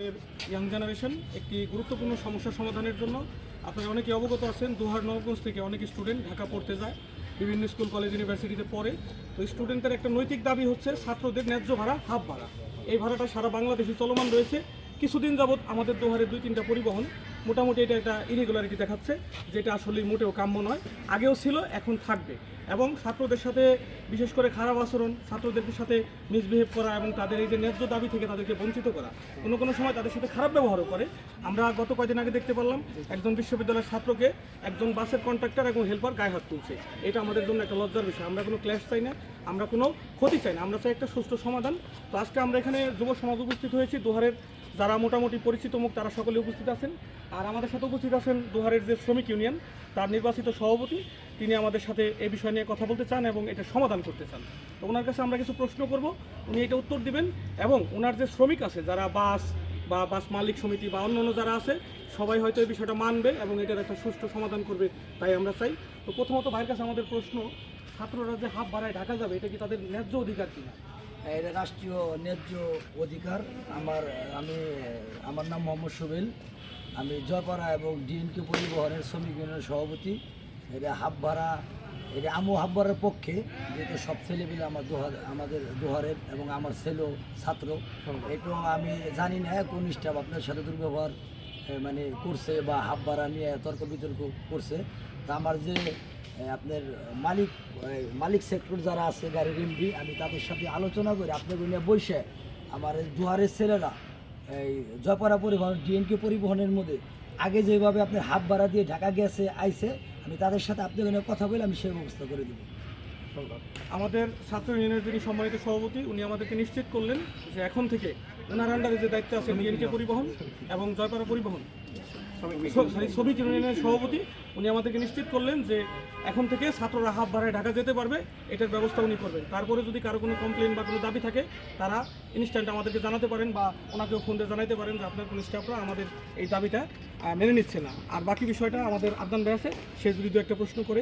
Young generation একটি গুরুত্বপূর্ণ সমস্যার সমাধানের জন্য। আপনারা অনেকে অবগত আছেন, দুহার নবগঞ্জ থেকে অনেক স্টুডেন্ট ঢাকা পড়তে যায়, বিভিন্ন স্কুল কলেজ ইউনিভার্সিটিতে পড়ে। তো স্টুডেন্টদের একটা নৈতিক দাবি হচ্ছে, ছাত্রদের ন্যায্য ভাড়া, হাফ ভাড়া। এই ভাড়াটা সারা বাংলাদেশে চলমান রয়েছে। কিছুদিন যাবৎ আমাদের দোহারে দুই তিনটা পরিবহন, মোটামুটি এটা একটা ইরেগুলারিটি দেখাচ্ছে, যেটা আসলে মোটেও কাম্য নয়। আগেও ছিল, এখন থাকবে। এবং ছাত্রদের সাথে, বিশেষ করে খারাপ আচরণ ছাত্রদের সাথে মিসবিহেভ করা এবং তাদের এই যে ন্যায্য দাবি থেকে তাদেরকে বঞ্চিত করা, কোনো কোনো সময় তাদের সাথে খারাপ ব্যবহারও করে। আমরা গত কয়েকদিন আগে দেখতে পারলাম, একজন বিশ্ববিদ্যালয়ের ছাত্রকে একজন বাসের কন্ট্রাক্টর এবং হেল্পার গায়ে হাত তুলছে। এটা আমাদের জন্য একটা লজ্জার বিষয়। আমরা কোনো ক্ল্যাশ চাই না, আমরা কোনো ক্ষতি চাই না। আমরা চাই একটা সুষ্ঠু সমাধান। তো আজকে আমরা এখানে যুব সমাজ উপস্থিত হয়েছি, দোহারের যারা মোটামুটি পরিচিত মুখ, তারা সকলে উপস্থিত আছেন। আর আমাদের সাথে উপস্থিত আছেন দোহারের যে শ্রমিক ইউনিয়ন, তার নির্বাচিত সভাপতি। তিনি আমাদের সাথে এই বিষয় নিয়ে কথা বলতে চান এবং এটা সমাধান করতে চান। তো ওনার কাছে আমরা কিছু প্রশ্ন করব। উনি এটা উত্তর দিবেন এবং ওনার যে শ্রমিক আছে, যারা বাস বা বাস মালিক সমিতি বা অন্য অন্য যারা আছে, সবাই হয়তো এই বিষয়টা মানবে এবং এটার একটা সুষ্ঠু সমাধান করবে তাই আমরা চাই। তো প্রথমত ভাইয়ের কাছে আমাদের প্রশ্ন, ছাত্ররা যে হাফ ভাড়ায় ঢাকা যাবে, এটা কি তাদের ন্যায্য অধিকার কিনা? এটা রাষ্ট্রীয় ন্যায্য অধিকার। আমার, আমি, আমার নাম মোহাম্মদ সুবেল। আমি জয়পাড়া এবং ডিএনকে পরিবহনের শ্রমিক ইউনিয়নের সভাপতি। এটা হাফ ভাড়া এটা আমু হাফ ভাড়ার পক্ষে, যেহেতু সব ছেলেপিলে আমার দোহার, আমাদের দোহারের এবং আমার ছেলেও ছাত্র। এটা আমি জানি না কোন স্টাফ আপনার সাথে দুর্ব্যবহার মানে করছে বা হাফ ভাড়া নিয়ে তর্ক বিতর্ক করছে। তা আমার যে আপনার মালিক মালিক সেক্টর যারা আছে, গাড়ির এমডি আমি তাদের সাথে আলোচনা করে। আপনার নিয়ে বসে আমার দুয়ারের ছেলেরা, এই জয়পাড়া পরিবহন ডিএনকে পরিবহনের মধ্যে আগে যেভাবে আপনার হাফ ভাড়া দিয়ে ঢাকা গেছে, আইছে, আমি তাদের সাথে আপনাকে নিয়ে কথা বলে আমি সেই ব্যবস্থা করে দেবো। আমাদের ছাত্র ইউনিয়নের যিনি সম্মানিত সভাপতি, উনি আমাদেরকে নিশ্চিত করলেন যে এখন থেকে ওনার আন্ডারে যে দায়িত্ব আছে বিএনকে পরিবহন এবং জয়পাড়া পরিবহন শ্রমিক ইউনিয়নের সভাপতি, উনি আমাদেরকে নিশ্চিত করলেন যে এখন থেকে ছাত্ররা হাফ ভাড়ায় ঢাকা যেতে পারবে, এটার ব্যবস্থা উনি করবেন। তারপরে যদি কারও কোনো কমপ্লেন বা কোনো দাবি থাকে, তারা ইনস্ট্যান্ট আমাদেরকে জানাতে পারেন বা ওনাকেও ফোন দিয়ে জানাতে পারেন যে আপনার কোনো স্টাফরা আমাদের এই দাবিটা মেনে নিচ্ছে না। আর বাকি বিষয়টা আমাদের আদান ভাই আছে, সে যদি দু একটা প্রশ্ন করে।